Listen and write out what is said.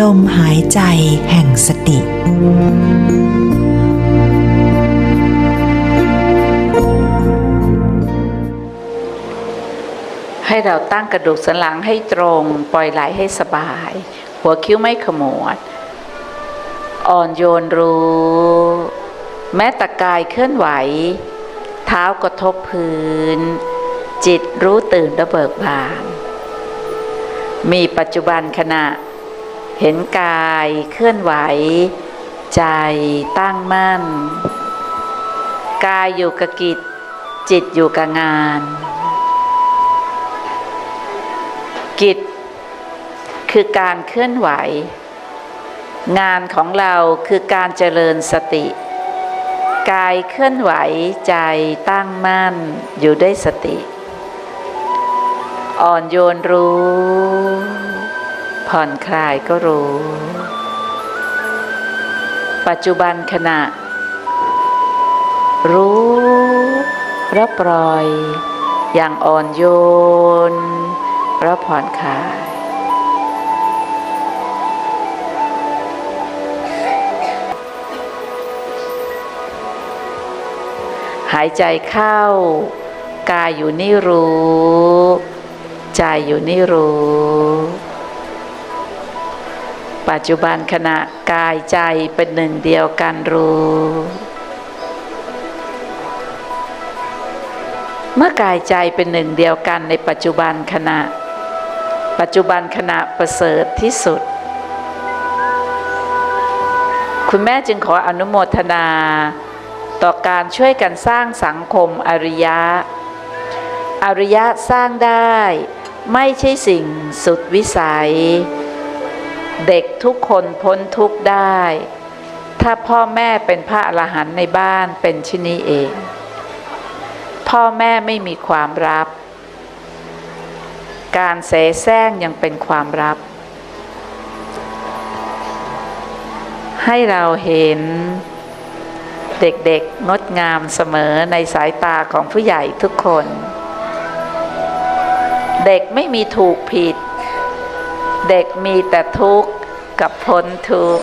ลมหายใจแห่งสติ ให้เราตั้งกระดูกสันหลังให้ตรง ปล่อยไหลให้สบาย หัวคิ้วไม่ขมวด อ่อนโยนรู้ แม้แต่กายเคลื่อนไหว เท้ากระทบพื้น จิตรู้ตื่นระเบิกบานมีปัจจุบันขณะ เห็นกายเคลื่อนไหว ใจตั้งมั่น กายอยู่กับกิจ จิตอยู่กับงาน กิจ คือการเคลื่อนไหว งานของเราคือการเจริญสติ กายเคลื่อนไหวใจตั้งมั่นอยู่ด้วยสติ อ่อนโยนรู้ ผ่อนคลายก็รู้ ปัจจุบันขณะ รู้และปล่อย อย่างอ่อนโยนและผ่อนคลายหายใจเข้า กายอยู่นี่รู้ ใจอยู่นี่รู้ ปัจจุบันขณะกายใจเป็นหนึ่งเดียวกันรู้ เมื่อกายใจเป็นหนึ่งเดียวกันในปัจจุบันขณะ ปัจจุบันขณะประเสริฐที่สุด คุณแม่จึงขออนุโมทนา ต่อการช่วยกันสร้างสังคมอริยะ อริยะสร้างได้ ไม่ใช่สิ่งสุดวิสัย เด็กทุกคนพ้นทุกข์ได้ ถ้าพ่อแม่เป็นพระอรหันต์ในบ้านเป็นชนนี้เอง พ่อแม่ไม่มีความรับ การเสแสร้งยังเป็นความรับ ให้เราเห็นเด็กๆงดงามเสมอในสายตาของผู้ใหญ่ทุกคน เด็กไม่มีถูกผิด เด็กมีแต่ทุกข์กับพ้นทุกข์